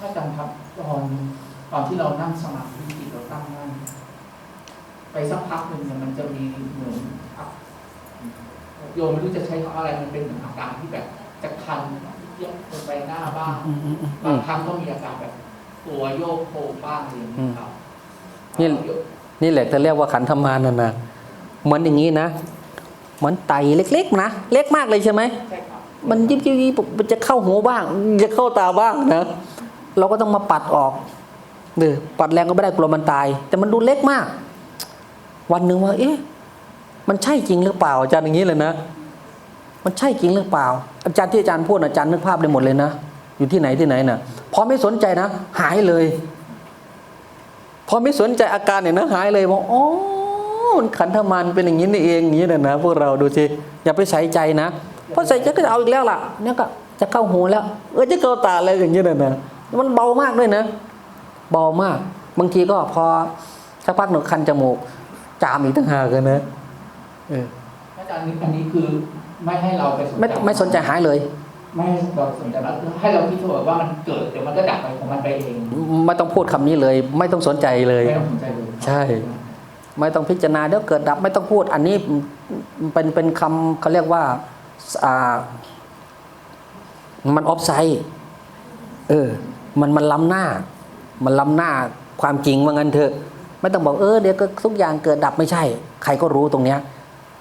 ถ้าอาจารย์ครับตอนตอนที่เรานั่งสมาธิจิตเราตั้งมั่นไปสักพักหนึ่งเนี่ยมันจะมีเหมือนอะโยมไม่รู้จะใช้คำอะไรมันเป็นเหมือนอาการที่แบบจะคันเยอะลงไปหน้าบ้างอืมอืมอืมบางครั้งก็มีอาการแบบ ตัวโยกโคงบ้างอะไรอย่างเงี้ยครับนี่นี่แหละจะเรียกว่าขันธมารน่ะนะเหมือนอย่างนี้นะเหมือนไตเล็กๆนะเล็กมากเลยใช่ไหมใช่ครับมันยิบยิบยิบมันจะเข้าหูบ้าง จะเข้าตาบ้างนะ เราก็ต้องมาปัดออกเออปัดแรงก็ไม่ได้กลัวมันตาย แต่มันดูเล็กมาก วันหนึ่งว่า เอ๊ะมันใช่จริงหรือเปล่า อาจารย์อย่างนี้เลยนะ มันใช่จริงหรือเปล่า อาจารย์ที่อาจารย์พูดอาจารย์นึกภาพได้หมดเลยนะอยู่ที่ไหนที่ไหนนะพอไม่สนใจนะ หายเลย พอไม่สนใจอาการเนี่ยนะหายเลยบอกอ๋อมันขันธมารเป็นอย่างนี้นี่เองอย่างนี้นะนะพวกเราดูสิอย่าไปใส่ใจนะเพราะใส่ใจก็จะเอาอีกแล้วล่ะเนี่ยก็จะเข้าหูแล้ว เออจะเข้าตาอะไรอย่างนี้นะนะ มันเบามากด้วยนะเบามาก บางทีก็พอสักพักหนึ่งคันจมูก จามอีกต่างหากเลยนะเอออาจารย์นี่อันนี้คือไม่ให้เราไปสนไม่ใจไม่สนใจหายเลย ไม่ให้เราสนใจแล้วให้เราคิดว่ามันเกิดเดี๋ยวมันก็ดับไปของมันไปเองไม่ต้องพูดคำนี้เลย ไม่ต้องสนใจเลยไม่ต้องสนใจเลยใช่ ไม่ต้องพิจารณาเดี๋ยวเกิดดับไม่ต้องพูด อันนี้เป็นเป็นคำเขาเรียกว่าอ่ามันออฟไซด์เออ มันมันล้ำหน้า มันล้ำหน้าความจริงว่างั้นเถอะ ไม่ต้องบอกเออเดี๋ยวก็ทุกอย่างเกิดดับไม่ใช่ ใครก็รู้ตรงเนี้ย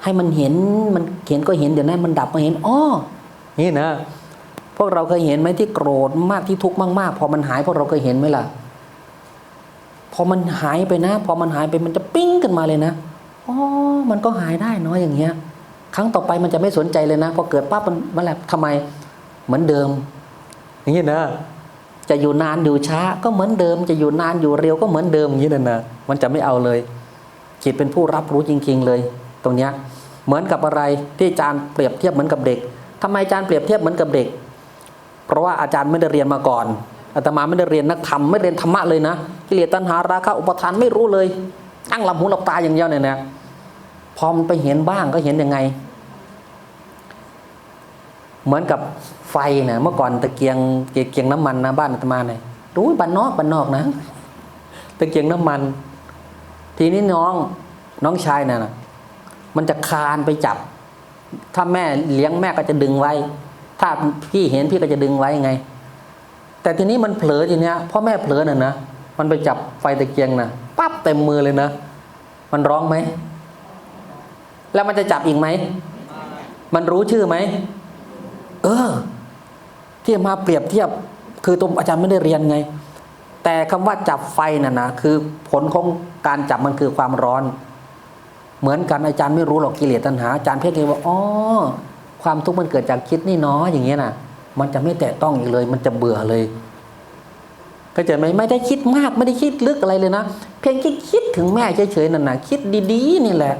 ให้มันเห็นมันเห็นก็เห็นเดี๋ยวนั้นมันดับมาเห็นอ้อนี่นะ พวกเราเคยเห็นไหมที่โกรธมากที่ทุกข์มากๆ พอมันหายพวกเราเคยเห็นไหมล่ะ พอมันหายไปนะ พอมันหายไปมันจะปิ้งขึ้นมาเลยนะอ๋อมันก็หายได้เนาะอย่างเงี้ย ครั้งต่อไปมันจะไม่สนใจเลยนะพอเกิดปั๊บมันมันแหละทำไมเหมือนเดิมอย่างนี้นะ จะอยู่นานอยู่ช้าก็เหมือนเดิม จะอยู่นานอยู่เร็วก็เหมือนเดิมอย่างนี้นะนะมันจะไม่เอาเลยจิตเป็นผู้รับรู้จริง ๆเลย ตรงเนี้ยเหมือนกับอะไรที่อาจารย์เปรียบเทียบเหมือนกับเด็กทำไมอาจารย์เปรียบเทียบเหมือนกับเด็ก เพราะว่าอาจารย์ไม่ได้เรียนมาก่อนอาตมาไม่ได้เรียนนักธรรมไม่เรียนธรรมะเลยนะกิเลสตัณหาราคะอุปทานไม่รู้เลยนั่งลับหูหลับตาอย่างเดียวเนี่ยนะพอมันไปเห็นบ้างก็เห็นยังไง เหมือนกับไฟนะเมื่อก่อนตะเกียงตะเกียงน้ำมันนะบ้านอาตมาเนี่ยรู้บ้านนอกบ้านนอกนะ ตะเกียงน้ำมัน ทีนี้น้องน้องชายน่ะนะมันจะคานไปจับ ถ้าแม่เลี้ยงแม่ก็จะดึงไว้ ถ้าพี่เห็นพี่ก็จะดึงไว้ไง แต่ทีนี้มันเผลอทีเนี้ยพ่อแม่เผลอน่ะนะมันไปจับไฟตะเกียงน่ะปั๊บเต็มมือเลยนะมันร้องไหม แล้วมันจะจับอีกไหม มันรู้ชื่อไหม เออ ที่มาเปรียบเทียบ คือตัวอาจารย์ไม่ได้เรียนไง แต่คำว่าจับไฟน่ะนะคือผลของการจับมันคือความร้อน เหมือนกันอาจารย์ไม่รู้หรอกกิเลสตัณหาอาจารย์เพียงแค่ว่าอ๋อความทุกข์มันเกิดจากคิดนี่เนาะอย่างเงี้ยน่ะ มันจะไม่แตะต้องอีกเลย มันจะเบื่อเลยเข้าใจไหมไม่ได้คิดมากไม่ได้คิดลึกอะไรเลยนะเพียงแค่คิดถึงแม่เฉยๆนั่นนะคิดดีๆนี่แหละ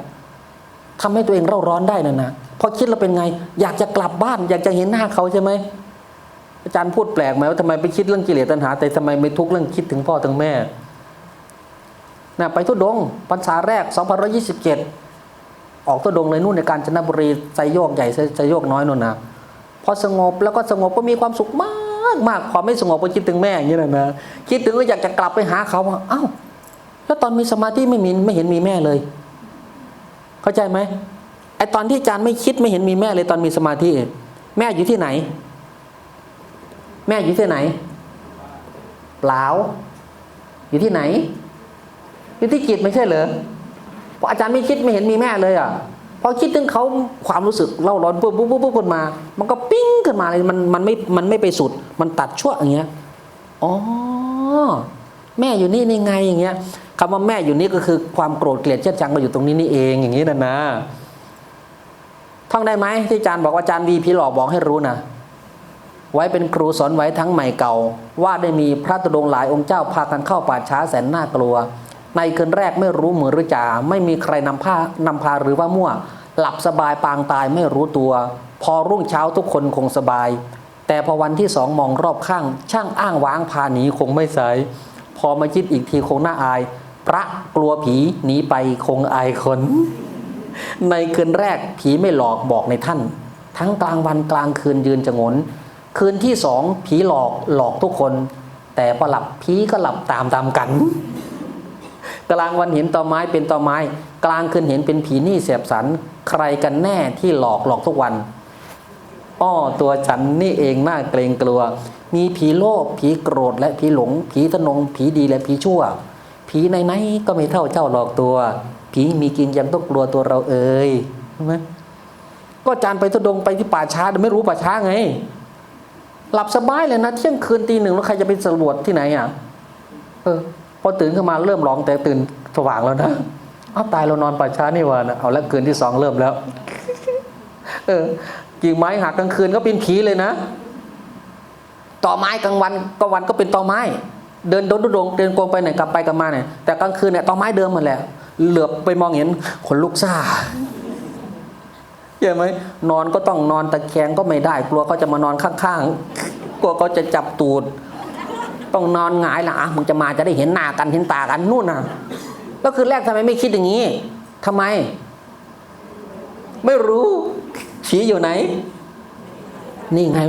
ทำให้ตัวเองเร่าร้อนได้นั่นนะพอคิดแล้วเป็นไง อยากจะกลับบ้าน อยากจะเห็นหน้าเขาใช่ไหมอาจารย์พูดแปลกไหมว่าทำไมไปคิดเรื่องกิเลสตัณหา แต่ทำไมไม่ทุกข์เรื่องคิดถึงพ่อถึงแม่นะไปทุดงพรรษาแรก2527 ออกทุดงเลยนู่นในการจนบุรีไซโยกใหญ่ไซโยกน้อยนู่นนะพอสงบแล้วก็สงบก็มีความสุขมากมากพอไม่สงบก็คิดถึงแม่อย่างนี้นะนะคิดถึงก็อยากจะกลับไปหาเขาว่าเอ้าแล้วตอนมีสมาธิไม่มีไม่เห็นมีแม่เลย เข้าใจไหมไอตอนที่อาจารย์ไม่คิดไม่เห็นมีแม่เลยตอนมีสมาธิ แม่อยู่ที่ไหน แม่อยู่ที่ไหน เปล่า อยู่ที่ไหน อยู่ที่จิตไม่ใช่เหรอพออาจารย์ไม่คิดไม่เห็นมีแม่เลยอะพอคิดถึงเขาความรู้สึกเล่าร้อนปุ๊บปุ๊บปุ๊บปุ๊บขึ้นมา มันก็ปิ้งขึ้นมาเลยมันมันไม่มันไม่ไปสุด มันตัดชั่วอย่างเงี้ยอ๋อ แม่อยู่นี่นี่ไงอย่างเงี้ยคำว่าแม่อยู่นี่ก็คือความโกรธเกลียดเช่ดชังมาอยู่ตรงนี้นี่เองอย่างนี้นะนะท่องได้ไหมที่อาจารย์บอกว่าอาจารย์วีพีหลอกบอกให้รู้นะไว้เป็นครูสอนไว้ทั้งใหม่เก่า ว่าได้มีพระตุดงหลายองค์เจ้าพากันเข้าป่าช้าแสนน่ากลัว ในคืนแรกไม่รู้มือหรือจ่าไม่มีใครนำผ้านำพาหรือว่ามั่ว หลับสบายปางตายไม่รู้ตัว พอรุ่งเช้าทุกคนคงสบาย แต่พอวันที่สองมองรอบข้าง ช่างอ้างว้างพาหนีคงไม่สาย พอมาคิดอีกทีคงน่าอาย พระกลัวผีหนีไปคงอายคน ในคืนแรกผีไม่หลอกบอกในท่าน ทั้งกลางวันกลางคืนยืนจะงน คืนที่สองผีหลอกหลอกทุกคน แต่พอหลับผีก็หลับตามตามกัน กลางวันเห็นตอไม้เป็นตอไม้ กลางคืนเห็นเป็นผีหนี้เสียบสัน ใครกันแน่ที่หลอกหลอกทุกวันอ้อตัวฉันนี่เองน่าเกรงกลัว มีผีโลภผีโกรธและผีหลง ผีทะนง ผีดีและผีชั่ว ผีไหนๆก็ไม่เท่าเจ้าหลอกตัว ผีมีกินยังต้องกลัวตัวเราเอ่ยใช่ไหมก็จานไปทุดงไปที่ป่าช้าแต่ไม่รู้ป่าช้าไง หลับสบายเลยนะเที่ยงคืนตีหนึ่งแล้วใครจะไปสำรวจที่ไหนอะเออพอตื่นขึ้นมาเริ่มร้องแต่ตื่นสว่างแล้วนะเอาตายเรานอนป่าช้านี่วานะเอาแล้วคืนที่สองเริ่มแล้ว เออกิ่งไม้หักกลางคืนก็เป็นผีเลยนะ ต่อไม้กลางวันกลางวันก็เป็นต่อไม้ เดินโดนดุดงเดินโกงไปไหนกลับไปกลับมาเนี่ยแต่กลางคืนเนี่ยต่อไม้เดิมหมดแหละเหลือบไปมองเห็นขนลุกซ่าเห็นไหมนอนก็ต้องนอนตะแคงก็ไม่ได้ กลัวเขาจะมานอนข้างๆกลัวเขาจะจับตูด ต้องนอนหงายละอะมึงจะมาจะได้เห็นหน้ากันเห็นตากันนู่นน่ะแล้วคือแรกทำไมไม่คิดอย่างนี้ทำไม ไม่รู้ผีอยู่ไหน นี่ไง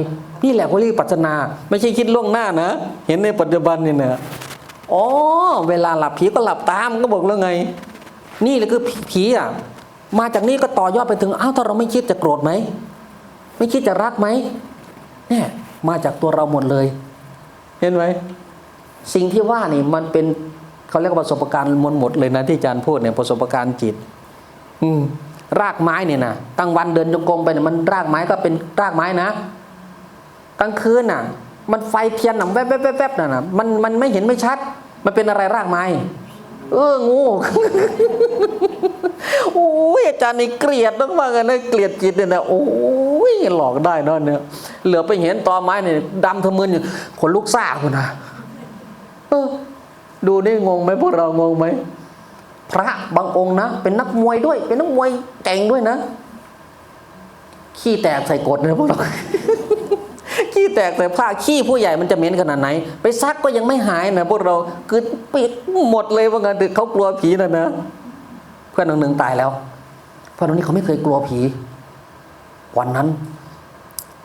นี่แหละเขาเรียกปัจนา ไม่ใช่คิดล่วงหน้านะ เห็นในปัจจุบันนี่นะอ๋อเวลาหลับผีก็หลับตามก็บอกแล้วไง นี่แหละคือผีอะมาจากนี้ก็ต่อยอดไปถึงอ้าวถ้าเราไม่คิดจะโกรธไหมไม่คิดจะรักไหมเนี่ยมาจากตัวเราหมดเลย เห็นไหมสิ่งที่ว่านี่มันเป็นเขาเรียกว่าประสบการณ์มวลหมดเลยนะที่อาจารย์พูดเนี่ยประสบการณ์จิต อืม รากไม้เนี่ยนะกลางวันเดินจงกรมไปเนี่ยมันรากไม้ก็เป็นรากไม้นะกลางคืนน่ะ มันไฟเทียนน่ะแวบแวบแวบแวบน่ะนะมันมันไม่เห็นไม่ชัด มันเป็นอะไรรากไม้เอองูโอ้ยอาจารย์นี่เกลียดมากๆเลยนะเกลียดจิตเนี่ยนะโอ้ยหลอกได้นอะเนี่ยเหลือไปเห็นตอไม้เนี่ยดำทะมึนอยู่ขนลุกซ่าคุณนะเออดูนี่งงไหมพวกเรางงไหม พระบางองค์นะ เป็นนักมวยด้วย เป็นนักมวยเก่งด้วยนะ ขี้แตกใส่กดนะพวกเราขี้แตกใส่ผ้าขี้ผู้ใหญ่มันจะเหม็นขนาดไหน ไปซักก็ยังไม่หายนะพวกเราคือปิดหมดเลยว่างั้นเถอะเขากลัวผีนะนะ เพื่อนหนึ่งตายแล้วเพื่อนคนนี้เขาไม่เคยกลัวผี วันนั้น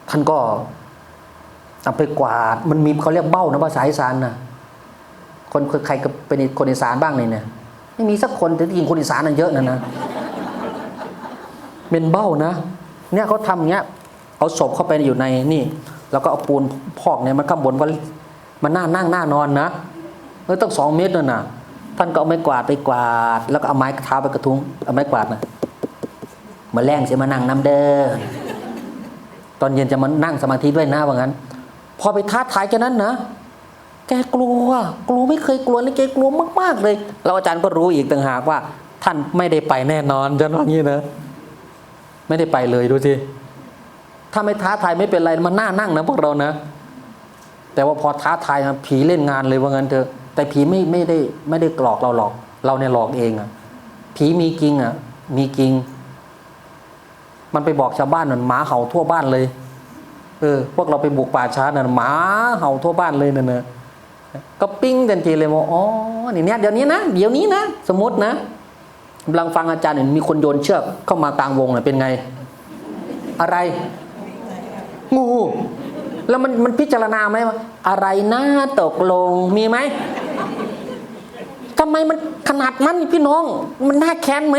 ท่านก็เอาไปกวาดมันมีเขาเรียกเบ้านะภาษาอีสานนะคนใครก็เป็นคนอีสานบ้างเนี่ยเนี่ย ไม่มีสักคนแต่ที่จริงคนอีสานนั่นเยอะนะนะเป็นเบ้านะ เนี่ยเขาทำอย่างเงี้ย เอาศพเข้าไปอยู่ในนี่ แล้วก็เอาปูนพอกเนี่ยมันข้างบนว่ามันน่านั่งหน้านอนนะเออต้องสองเมตรนั่นน่ะท่านก็เอาไม้กวาดไปกวาด แล้วก็เอาไม้เท้าไปกระทุ้งเอาไม้กวาดนะมาแรงเสียมานั่งน้ำเด้อตอนเย็นจะมานั่งสมาธิด้วยนะว่างั้น พอไปท้าทายแค่นั้นนะ แกกลัว กลัวไม่เคยกลัวเลยแกกลัวมาก ๆ เลยแล้วอาจารย์ก็รู้อีกต่างหากว่า ท่านไม่ได้ไปแน่นอนอาจารย์ว่างี้นะไม่ได้ไปเลยดูสิถ้าไม่ท้าทายไม่เป็นไรมันน่านั่งนะพวกเรานะ แต่ว่าพอท้าทายนะผีเล่นงานเลยว่างั้นเถอะแต่ผีไม่ไม่ได้ไม่ได้กลอกเราหรอก เราเนี่ยหลอกเองอะผีมีจริงอะมีจริง มันไปบอกชาวบ้านนั่นหมาเห่าทั่วบ้านเลย เออ พวกเราไปบุกป่าช้านั่นหมาเห่าทั่วบ้านเลยนั่นนะ ก็ปิ้งทันทีเลยว่าอ๋อนี่เนี่ย เดี๋ยวนี้นะ เดี๋ยวนี้นะ สมมตินะกำลังฟังอาจารย์เห็นมีคนโยนเชือกเข้ามากลางวงน่ะเป็นไง อะไร งู แล้วมันมันพิจารณาไหมว่าอะไรน่าตกลงมีไหมทำไมมันขนาดนั้นพี่น้อง มันน่าแค้นไหม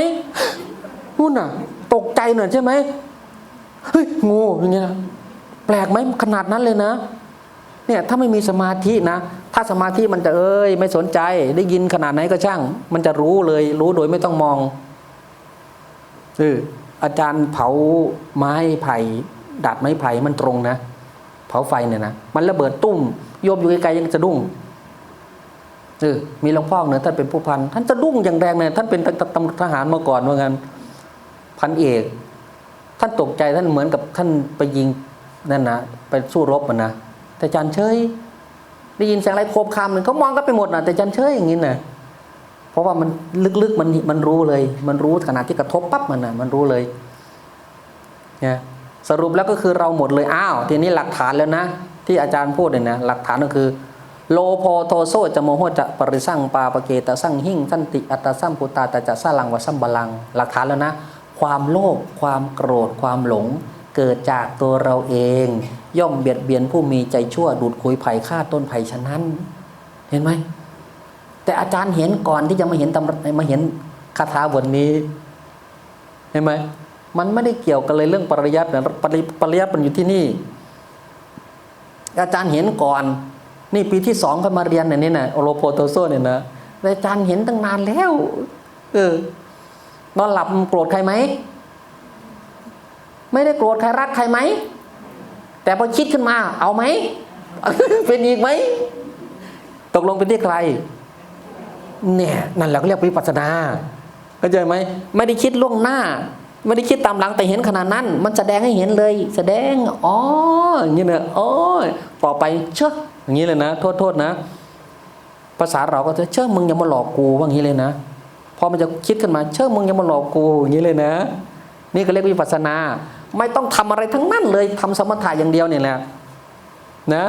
นู่นน่ะ ตกใจหน่อยใช่ไหมเฮ้ยงูอย่างเงี้ยแปลกไหมขนาดนั้นเลยนะ เนี่ยถ้าไม่มีสมาธินะ ถ้าสมาธิมันจะเอ้ยไม่สนใจ ได้ยินขนาดไหนก็ช่าง มันจะรู้เลย รู้โดยไม่ต้องมองเอออาจารย์เผาไม้ไผ่ดัดไม้ไผ่มันตรงนะเผาไฟเนี่ยนะมันระเบิดตุ้มโยมอยู่ไกลๆยังสะดุ้งเออมีหลวงพ่อเนี่ยท่านเป็นผู้พันท่านสะดุ้งอย่างแรงเนี่ยท่านเป็นตำตำทหารมาก่อนว่างั้นพันเอก ท่านตกใจท่านเหมือนกับท่านไปยิงนั่นนะไปสู้รบมันนะ แต่จารย์เฉยได้ยินเสียงอะไรโคบคำหนึ่งเขามองก็ไปหมดนะแต่จารย์เฉยอย่างนี้นะเพราะว่ามันลึกๆมันมันรู้เลย มันรู้ขนาดที่กระทบปั๊บมันนะมันรู้เลยเนี่ยสรุปแล้วก็คือเราหมดเลยอ้าวทีนี้หลักฐานแล้วนะ ที่อาจารย์พูดเนี่ยนะหลักฐานก็คือโลโพโทโซจะโมโหจะปริสั่งปาปเกตะสั่งหิ่งสันติอัตตะสัมพุตาตะจะสร้างลังวะสัมบลัง หลักฐานแล้วนะ ความโลภความโกรธความหลง เกิดจากตัวเราเอง ย่อมเบียดเบียนผู้มีใจชั่ว ดูดคุยไผ่ฆ่าต้นไผ่ฉะนั้น เห็นไหมแต่อาจารย์เห็นก่อนที่จะมาเห็นตำรมาเห็นคาถาบทนี้ เห็นไหมมันไม่ได้เกี่ยวกันเลยเรื่องปริยัตินะปริปริยัติมันอยู่ที่นี่ อาจารย์เห็นก่อน นี่ปีที่สองเขามาเรียนเนี่ยนี่นะโอโลโพโตโซเนี่ยนะอาจารย์เห็นตั้งนานแล้วเออนอนหลับโกรธใครไหมไม่ได้โกรธใครรักใครไหม แต่พอคิดขึ้นมา เอาไหม เป็นอีกไหม ตกลงเป็นที่ใคร เนี่ยนั่นแหละเขาเรียกวิปัสสนาเข้าใจไหมไม่ได้คิดล่วงหน้า ไม่ได้คิดตามหลังแต่เห็นขนาดนั้น มันแสดงให้เห็นเลย แสดงอ๋ออย่างนี้เนี่ยอ๋อต่อไปเชื่ออย่างนี้เลยนะโทษโทษนะ ภาษาเราก็จะเชื่อมึงอย่ามาหลอกกูว่าอย่างนี้เลยนะพอมันจะคิดขึ้นมา เชื่อมึงอย่ามาหลอกกูอย่างนี้เลยนะ นี่ก็เรียกวิปัสสนา ไม่ต้องทำอะไรทั้งนั้นเลยทำสมถะอย่างเดียวเนี่ยแหละนะ